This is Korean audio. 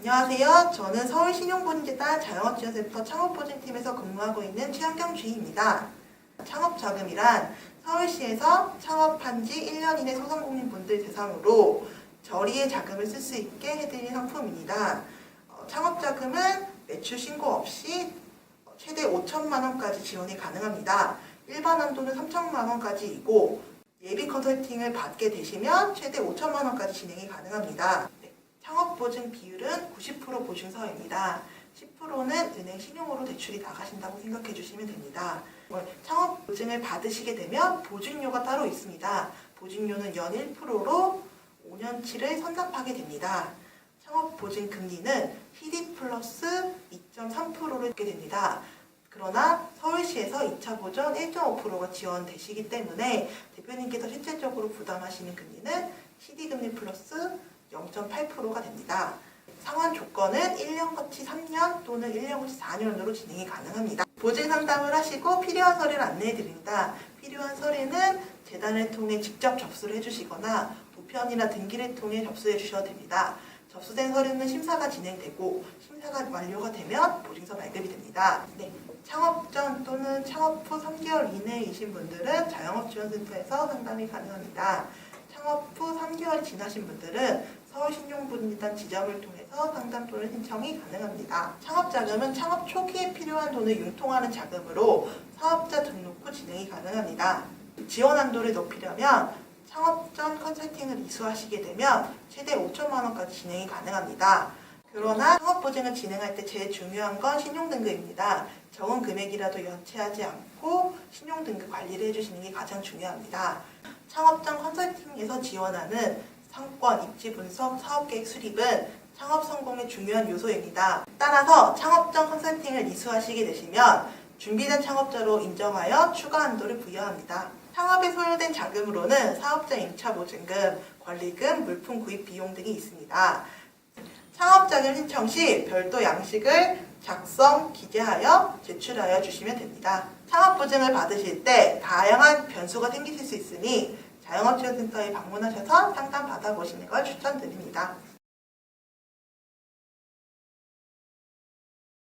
안녕하세요. 저는 서울 신용보증재단 자영업지원센터 창업보증팀에서 근무하고 있는 최현경 주희입니다. 창업자금이란 서울시에서 창업한 지 1년 이내 소상공인분들 대상으로 저리의 자금을 쓸 수 있게 해드린 상품입니다. 어, 창업자금은 매출 신고 없이 최대 5천만 원까지 지원이 가능합니다. 일반 한도는 3천만 원까지이고 예비 컨설팅을 받게 되시면 최대 5천만 원까지 진행이 가능합니다. 네, 창업 보증 비율은 90% 보증서입니다. 10%는 은행 신용으로 대출이 나가신다고 생각해 주시면 됩니다. 어, 창업 보증을 받으시게 되면 보증료가 따로 있습니다. 보증료는 연 1%로 5년치를 선납하게 됩니다. 창업 보증 금리는 PD 플러스 2.3%를 받게 됩니다. 그러나 서울시에서 2차 보전 1.5%가 지원되시기 때문에 대표님께서 실질적으로 부담하시는 금리는 CD 금리 플러스 0.8%가 됩니다. 상환 조건은 1년 거치 3년 또는 1년 거치 4년으로 진행이 가능합니다. 보증 상담을 하시고 필요한 서류를 안내해 드립니다. 필요한 서류는 재단을 통해 직접 접수를 해주시거나 우편이나 등기를 통해 접수해 주셔도 됩니다. 접수된 서류는 심사가 진행되고 심사가 완료가 되면 보증서 발급이 됩니다. 네, 창업 전 또는 창업 후 3개월 이내이신 분들은 자영업 지원센터에서 상담이 가능합니다. 창업 후 3개월 지나신 분들은 서울신용보증재단 지점을 통해서 상담 또는 신청이 가능합니다. 창업자금은 창업 초기에 필요한 돈을 융통하는 자금으로 사업자 등록 후 진행이 가능합니다. 지원 한도를 높이려면 창업 전 컨설팅을 이수하시게 되면 최대 5천만 원까지 진행이 가능합니다. 그러나 창업 보증을 진행할 때 제일 중요한 건 신용등급입니다. 적은 금액이라도 연체하지 않고 신용등급 관리를 해주시는 게 가장 중요합니다. 창업장 컨설팅에서 지원하는 상권, 입지 분석, 사업계획 수립은 창업 성공의 중요한 요소입니다. 따라서 창업장 컨설팅을 이수하시게 되시면 준비된 창업자로 인정하여 추가 한도를 부여합니다. 창업에 소요된 자금으로는 사업자 임차 보증금, 권리금, 물품 구입 비용 등이 있습니다. 창업자금 신청 시 별도 양식을 작성, 기재하여 제출하여 주시면 됩니다. 창업보증을 받으실 때 다양한 변수가 생기실 수 있으니 자영업지원센터에 방문하셔서 상담 받아보시는 걸 추천드립니다.